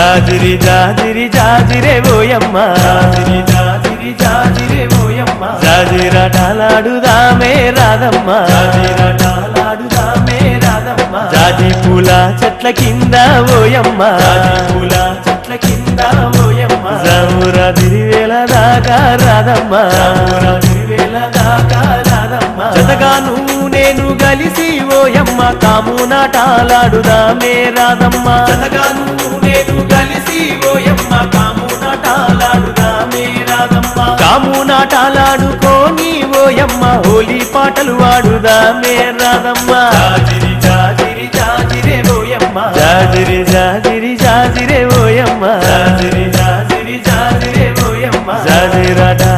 జాజిరి జాజిరి జాజిరే ఓయమ్మ. జాజిరి జాజిరి జాజిరే ఓయమ్మ. జాజిరాటాలాడుదామే రాదమ్మ జాజిరాటాలాడుదామే రాదమ్మ జాజి పూల చెట్ల కింద ఓయమ్మ. పూల చెట్ల కింద ఓయమ్మ. జామురా తిరివేల దాకా రాదమ్మ జామురా తిరివేల దాకా రాదమ్మ జతగాను నేను గలిసి ఓయమ్మ. కాము నాటాలాడుదామే రాదమ్మ జతగాను నాటాలాడుకోని ఓయమ్మ హోలీ పాటలు వాడుదామే రాదమ్మ. జాజిరి జాజిరి జాజిరే ఓయమ్మ జాజిరి జాజిరి జాజిరే ఓయమ్మ జాజిరి జాజిరి జాజిరే ఓయమ్మ జాజిరాటాలాడుదామే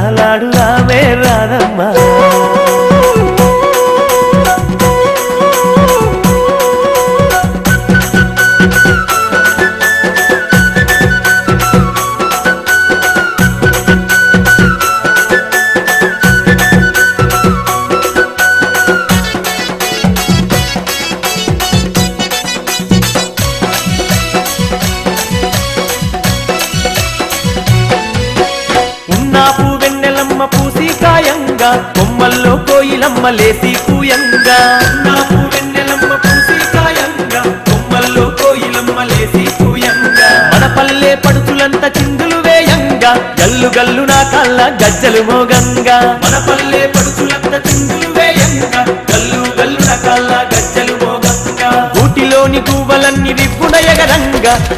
ఉన్నాపు వెన్నెలమ్మ పూసి కాయంగా బొమ్మల్లో కోయిలమ్మ లేసి కూయంగా నాపు వెన్నెలమ్మ పూసి కాయంగా బొమ్మల్లో కోయిలమ్మ లేసి కూయంగా మన పల్లె పడుచులంత చిందులు వేయంగా గల్లు గల్లు నా కళ్ళ గజ్జలు మోగంగా. మన పల్లె పడుచులంత చిందులు వేయంగా గల్లు గల్లు నా కళ్ళ గజ్జలు మోగంగా. ఊటిలోని గువ్వలన్నీ రిప్పున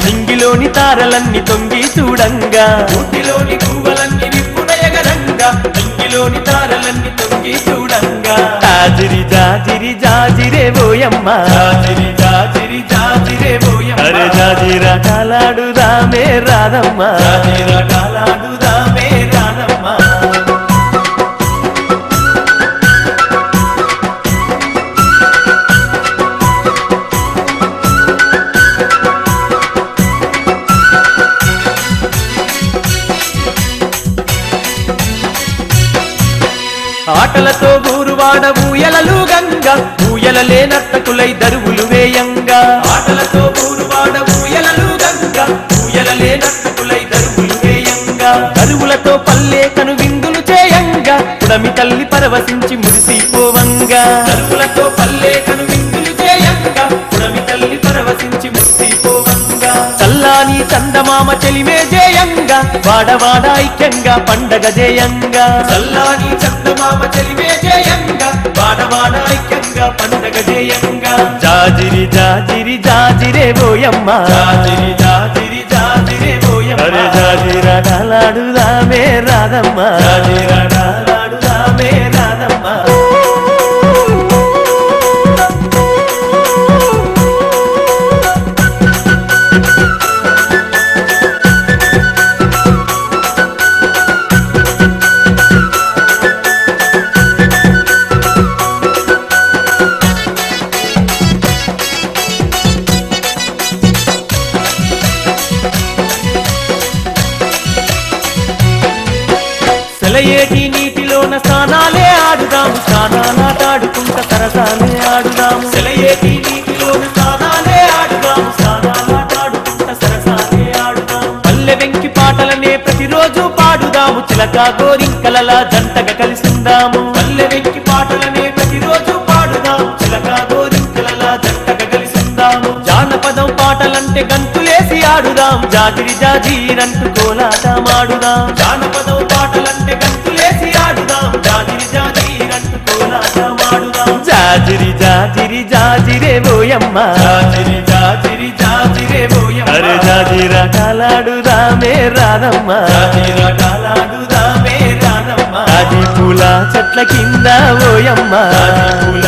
నింగిలోని తారలన్నీ తొంగి చూడంగా. ఊటిలోని పువ్వు నింగిలోని తారలన్నీ తొంగి చూడంగా. జాజిరి జాజిరి జాజిరే బోయమ్మ జాజిరి జాజిరి జాజిరే బోయమ్మ అరే జాజిరా కాలాడుదామే రాదమ్మ జాజిరా కాలాడుదామే ఆటలతో ఊరువాడ ఊయలలు గంగ. ఊయల నర్తకులై దరువులు వేయంగా. ఆటలతో ఊరువాడ ఊయలలు గంగ. ఊయల నర్తకులై దరువులు వేయంగా. దరువులతో పల్లె కను విందులు చేయంగా. పుడమి తల్లి పరవశించి మురిసిపోవంగా. దరువులతో పల్లె కను విందులు చేయంగా. పుడమి తల్లి పరవశించి మురిసిపోవంగా. చల్లాని చందమామ చెలిమే జేయంగా. వాడవాడ ఐక్యంగా పండగ జేయంగా. చల్లాని చందమామ చెలిమే జేయంగా వాడవాడ ఐక్యంగా పండగ జేయంగా. జాజిరి జాజిరి జాజిరే బోయమ్మ. జాజిరి జాజిరి జాజిరే బోయమ్మ. అరే జాజిరా డాలాడుదామే రాదమ్మ జాజిరా సెలయేటి నీటిలోన స్నానాలే ఆడుదాము. స్నానాలాటాడుకుంట సరసాలే ఆడుదాము. సెలయేటి నీటిలోన స్నానాలే ఆడుదాము. స్నానాలాటాడుకుంట సరసాలే ఆడుదాము. పల్లె వెంకి పాటలనే ప్రతిరోజు పాడుదాము. చిలక గోరింకలలా జంటగా కలిసిందాము. పల్లె వెంకి పాటలనే ప్రతిరోజు పాడుదాము. చిలక గోరింకలలా జంటగా కలిసిందాము. జానపదం పాటలంటే గంతులేసి ఆడుదాం. జాజిరి జాజీరంటూ కోలాటమాడుదాం. జానపదం పాటలంటే గంతులేసి ఆడుదాం. జాజిరి జాజీరంటూ కోలాటమాడుదాం. జాజిరి జాజిరి జాజిరే బోయమ్మ. జాజిరి జాజిరి జాజిరే బోయమ్మ. అరే జాజిరా కాలాడుదామే రానమ్మ. జాజిరా కాలాడుదామే రానమ్మ. అది పూల చెట్ల కింద ఓయమ్మ జాజి పూల